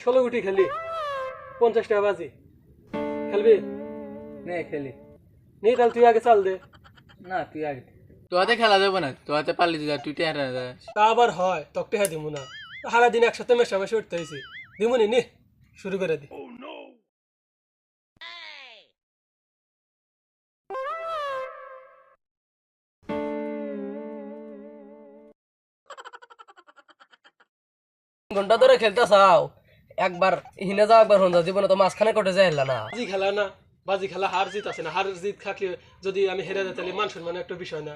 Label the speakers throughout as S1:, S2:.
S1: ষোলো গুটি খেলি। পঞ্চাশ টাকা বাজি। খেলবি?
S2: নে খেলি।
S1: নেই তাহলে তুই আগে চাল দে।
S2: না তুই আগে তোহাতে খেলা যাব না তোহাতে পারলি যা, তুই টেহারা যা।
S1: তা আবার হয় তকটে হ্যাঁ দিমু না। সারা দিন একসাথে মেশামেশি উঠতে হয়েছি। দিমু নি নে শুরু করে দি।
S3: ঘণ্টা ধরে খেলতে চাও? একবার হিনে যাও একবার হন্দা জীবনে তো মাঝখানে কটে যায় না।
S1: বাজি খেলা না বাজি খেলা হার জিত আছে না হার জিত থাকলে যদি আমি হেরে যাই তাহলে মান সম্মান একটা বিষয় না।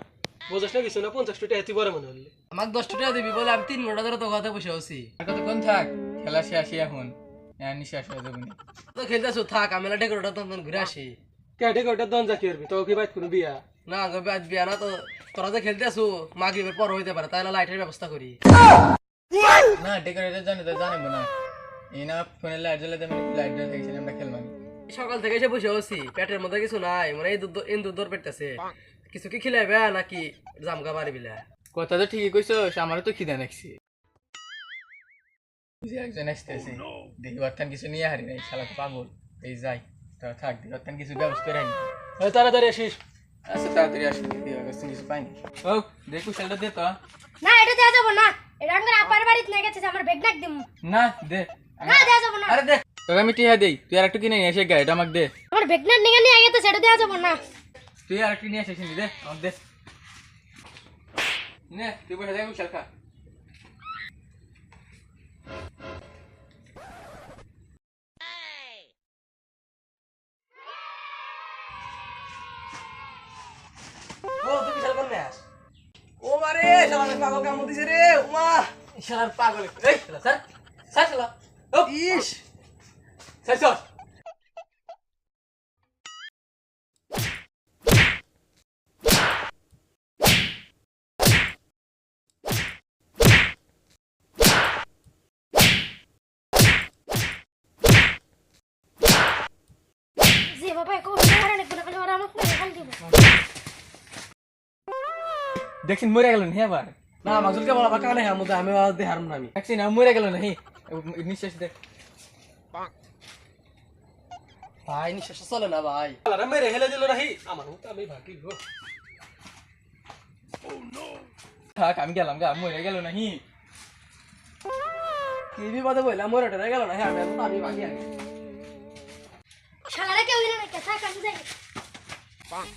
S1: বোঝাস না কিছু না পঞ্চাশ টাকা এত বড় মনে হলে
S3: আমাকে দশ টাকা দিবি বলে আমি তিন ঘণ্টা ধরে তো কথা বসে আছি।
S2: আর কতক্ষণ থাক? খেলা শেষই এখন। শেষ হয়ে যাব না।
S3: তো খেলতেছো থাক আমি না ডেকোরেটর তখন ঘুরে আসি।
S1: কে কেটে দন যা করবি? তো কি বাইত কোনো বিয়া?
S3: না গবে আজ বিয়া না তো তোরা যে খেলতেছো মাগরিবের পর হইতে পারে তাই না লাইটের ব্যবস্থা করি।
S2: না ডেকোরেটর জানে তো জানাব না এই না ফোনে লাইট জ্বলে দেবেন লাইট জ্বলে দেখেছি আমরা খেলব
S3: সকাল থেকে এসে বসে আছি পেটের মধ্যে কিছু নাই মানে এই দুধ ইন্দুর দর পেটতেছে। কিছু কি খিলাইবে নাকি জামগা মারিবিলা
S2: কথা তো ঠিকই কইছো আমারও তো খিদা লাগছে। বুঝি একজন আসতেছে দেখি অর্থান কিছু নিয়ে হারি নাই শালা তো পাগল। এই যাই তো থাক দেখি অর্থান কিছু ব্যবস্থা
S1: এই তাড়াতাড়ি আসিস।
S2: আচ্ছা তাড়াতাড়ি আসবি দেখি অর্থান কিছু পাইনি। ও দেখু শালটা দে তো।
S4: না এটা দেওয়া যাব না। এটা আমার আপার বাড়িতে নিয়ে গেছে আমার বেগ নাক দিম।
S2: না দে।
S4: না দেওয়া যাব না।
S2: আরে দে তোকে আমি টিহা দেই তুই আর একটু কিনে নিয়ে এসে গাড়িটা আমাকে দে।
S4: আমার বেগ নাক নিয়ে নিয়ে গেছে সেটা দেওয়া যাব না।
S2: তুই আর একটু নিয়ে এসে দে আমাকে দে। নে তুই বসে দেখ খা।
S3: ও মারে শালা পাগল কাম দিছে রে উমা শালার পাগল। এই শালা স্যার স্যার শালা। ও ইস।
S4: দিব।
S2: দেখছিন মরে গেল না আবার
S3: না মাজুলকে বলা বাকা নাই আমি আমি দে হারম না আমি
S2: মরে গেল না। নিঃশ্বাস দে।
S3: ভাই নিঃশ্বাস চলে না ভাই।
S1: আলারা মেরে হেলে দিল নাহি। আমার মতো আমি ভাগি গো।
S2: থাক আমি গেলাম গা মরে গেল নাহি।
S3: কি বিপদে বইলা মরে টরে গেল না হ্যাঁ আমি আমি ভাগি আগে।
S4: শালারা কেউ না কে থাক আমি যাই।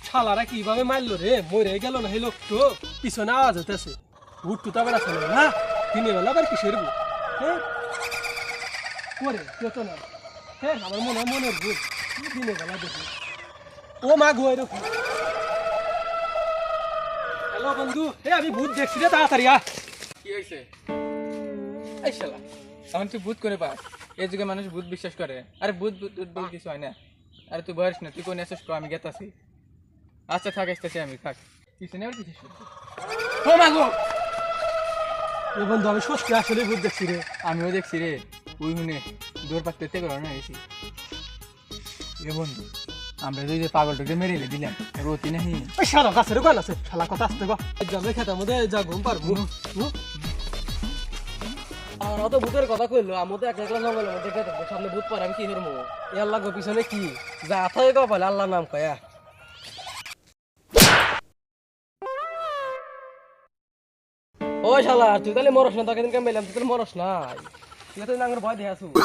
S1: শালারা কীভাবে মারলো রে? মরে গেল না হে লোক তো পিছনে আওয়াজ হতেছে উঠ টুতা বেড়া না। দিনে বেলা আবার কিসের হ্যাঁ? করে যত না। হ্যাঁ আমার মনে হয় মনের ভুল। দিনে বেলা দেখি। ও মা গো এরকম। হ্যালো বন্ধু এ আমি ভূত দেখছি রে তাড়াতাড়ি আ
S2: কি হয়েছে এই শালা এখন তুই ভূত করে পাস। এই যুগে মানুষ ভূত বিশ্বাস করে। আরে ভূত ভূত বলে কিছু হয় না। আরে তুই বয়স না তুই কোন আসিস কো আমি গেতাছি। আচ্ছা থাক আসতেছি আমি থাক। কিছু নেই কিছু ও মাগো
S1: এ বন্ধু আমি সত্যি আসলে ভূত দেখছি রে।
S2: আমিও দেখছি রে। ওই হুনে দূর পাক পেতে করো না গেছি এ বন্ধু, আমরা যদি পাগলটাকে মেরে এলে দিলাম রতি নাহি
S1: ওই শালা গাছের গান আছে, শালা কথা আসতে গো জমে খেতার মধ্যে যা, ঘুম পারব
S3: আর অত ভূতের কথা কইলো আমি তো এক একলা জঙ্গলের মধ্যে গেতে সামনে ভূত পারে আমি কি করব? এ আল্লাহ পিছনে কি? যা থাকে গো পালে আল্লাহর নাম কয়া ও শালা, তুই তাহলে মরস না, তোকে দিন কাম তুই তাহলে মরস না তুই তো নাঙ্গর ভয় দেখাছু